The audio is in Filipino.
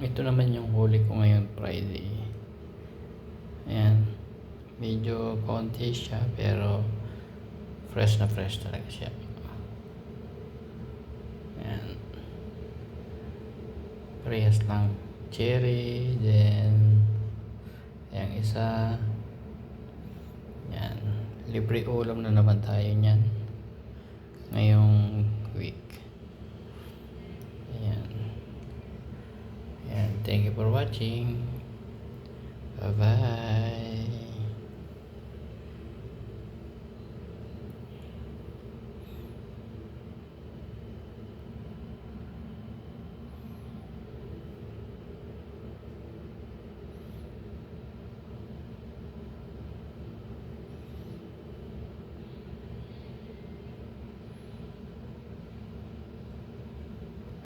Ito naman yung huli ko ngayon Friday. Ayan. Medyo konti siya pero fresh na fresh talaga siya. Ayan. Parehas lang. Cherry, then yung isa. Yan. Libre ulam na naman tayo niyan. Ayan. Thank you for watching. Bye-bye.